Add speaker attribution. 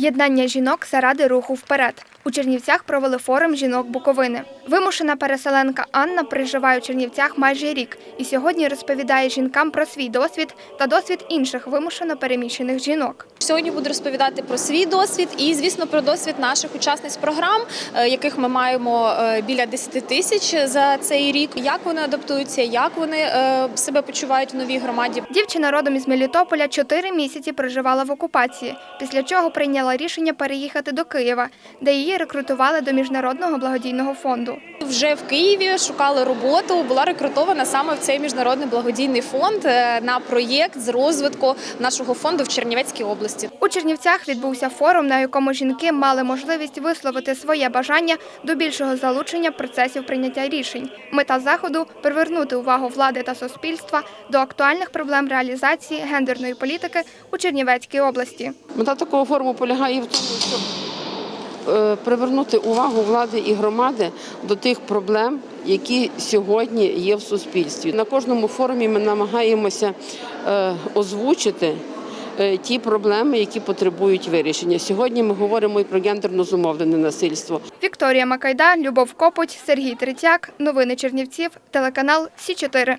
Speaker 1: Єднання жінок заради руху вперед. У Чернівцях провели форум жінок Буковини. Вимушена переселенка Анна проживає у Чернівцях майже рік і сьогодні розповідає жінкам про свій досвід та досвід інших вимушено переміщених жінок.
Speaker 2: Сьогодні буду розповідати про свій досвід і, звісно, про досвід наших учасниць програм, е, яких ми маємо е, біля 10 тисяч за цей рік. Як вони адаптуються, як вони е, себе почувають в новій громаді.
Speaker 1: Дівчина родом із Мелітополя чотири місяці проживала в окупації, після чого прийняла рішення переїхати до Києва, де її рекрутували до міжнародного благодійного фонду.
Speaker 2: Вже в Києві шукали роботу. Була рекрутована саме в цей міжнародний благодійний фонд на проєкт з розвитку нашого фонду в Чернівецькій області.
Speaker 1: У Чернівцях відбувся форум, на якому жінки мали можливість висловити своє бажання до більшого залучення процесів прийняття рішень. Мета заходу привернути увагу влади та суспільства до актуальних проблем реалізації гендерної політики у Чернівецькій області.
Speaker 3: Мета такого форуму полягає в тому, щоб е, привернути увагу влади і громади до тих проблем, які сьогодні є в суспільстві. На кожному форумі ми намагаємося е, озвучити. Е, Ті проблеми, які потребують вирішення. Сьогодні ми говоримо і про гендерно зумовлене насильство.
Speaker 1: Вікторія Макайда, Любов Копоть, Сергій Третяк. Новини Чернівців, телеканал Сі 4